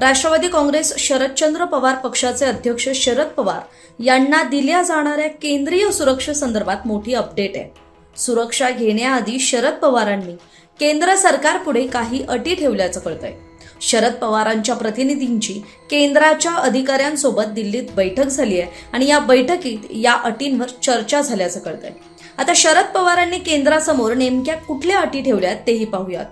राष्ट्रवादी काँग्रेस शरदचंद्र पवार पक्षाचे अध्यक्ष शरद पवार यांना दिल्या जाणाऱ्या केंद्रीय सुरक्षेसंदर्भात मोठी अपडेट आहे. सुरक्षा घेण्याआधी शरद पवारांनी केंद्र सरकारपुढे काही अटी ठेवल्याचं कळतंय. शरद पवारांच्या प्रतिनिधींची केंद्राच्या अधिकाऱ्यांसोबत दिल्लीत बैठक झाली आहे आणि या बैठकीत या अटींवर चर्चा झाल्याचं कळतंय. आता शरद पवारांनी केंद्रासमोर नेमक्या कुठल्या अटी ठेवल्यात तेही पाहूयात.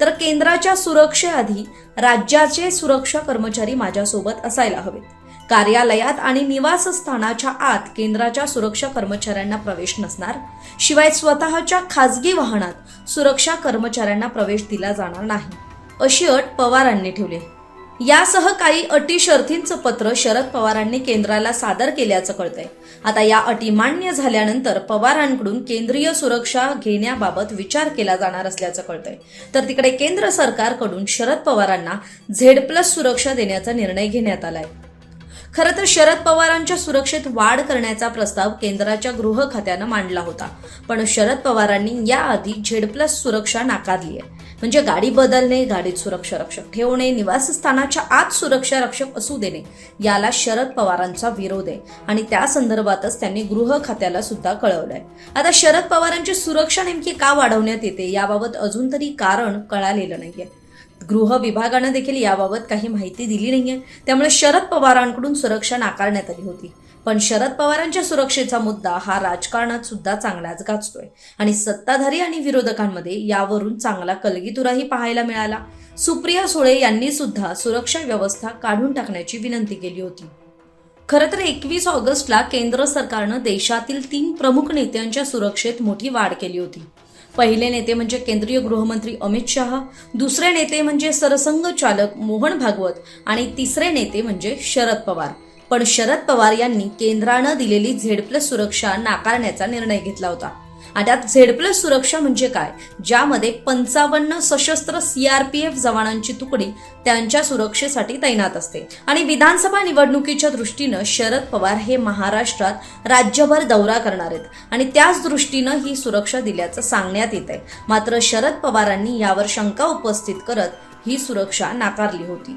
तर केंद्राच्या सुरक्षेआधी राज्याचे सुरक्षा कर्मचारी माझ्यासोबत असायला हवेत. कार्यालयात आणि निवासस्थानाच्या आत केंद्राच्या सुरक्षा कर्मचाऱ्यांना प्रवेश नसणार शिवाय स्वतःच्या खासगी वाहनात सुरक्षा कर्मचाऱ्यांना प्रवेश दिला जाणार नाही अशी अट पवारांनी ठेवली यासह काही अटी शर्थींचं पत्र शरद पवारांनी केंद्राला सादर केल्याचं कळतंय. आता या अटी मान्य झाल्यानंतर पवारांकडून केंद्रीय सुरक्षा घेण्याबाबत विचार केला जाणार असल्याचं कळतंय. तर तिकडे केंद्र सरकारकडून शरद पवारांना झेड प्लस सुरक्षा देण्याचा निर्णय घेण्यात आलाय. खरं तर शरद पवारांच्या सुरक्षेत वाढ करण्याचा प्रस्ताव केंद्राच्या गृह खात्यानं मांडला होता. पण शरद पवारांनी याआधी झेड प्लस सुरक्षा नाकारली आहे म्हणजे गाडी बदलणे गाडीत सुरक्षा रक्षक ठेवणे निवासस्थानाच्या आत सुरक्षा रक्षक असू देणे याला शरद पवारांचा विरोध आहे. आणि त्या संदर्भातच त्यांनी गृह खात्याला सुद्धा कळवलंय. आता शरद पवारांची सुरक्षा नेमकी का वाढवण्यात येते याबाबत अजून तरी कारण कळालेलं नाहीये. गृह विभागानं देखील याबाबत काही माहिती दिली नाहीये. त्यामुळे शरद पवारांकडून सुरक्षा नाकारण्यात आली होती. पण शरद पवारांच्या सुरक्षेचा मुद्दा हा राजकारणात सुद्धा चांगलाच गाजतोय. आणि सत्ताधारी आणि विरोधकांमध्ये यावरून चांगला कलगीतुराही पाहायला मिळाला. सुप्रिया सुळे यांनी सुद्धा सुरक्षा व्यवस्था काढून टाकण्याची विनंती केली होती. खरं तर एकवीस ऑगस्टला केंद्र सरकारनं देशातील तीन प्रमुख नेत्यांच्या सुरक्षेत मोठी वाढ केली होती. पहिले नेते म्हणजे केंद्रीय गृहमंत्री अमित शहा दुसरे नेते म्हणजे सरसंघ चालक मोहन भागवत आणि तिसरे नेते म्हणजे शरद पवार. पण शरद पवार यांनी केंद्रानं दिलेली झेड प्लस सुरक्षा नाकारण्याचा निर्णय घेतला होता. आणि त्यात झेड प्लस सुरक्षा म्हणजे काय? ज्यामध्ये पंचावन्न सशस्त्र सीआरपीएफ जवानांची तुकडी त्यांच्या सुरक्षेसाठी तैनात असते. आणि विधानसभा निवडणुकीच्या दृष्टीनं शरद पवार हे महाराष्ट्रात राज्यभर दौरा करणार आहेत. आणि त्याच दृष्टीनं ही सुरक्षा दिल्याचं सांगण्यात येत आहे. मात्र शरद पवारांनी यावर शंका उपस्थित करत ही सुरक्षा नाकारली होती.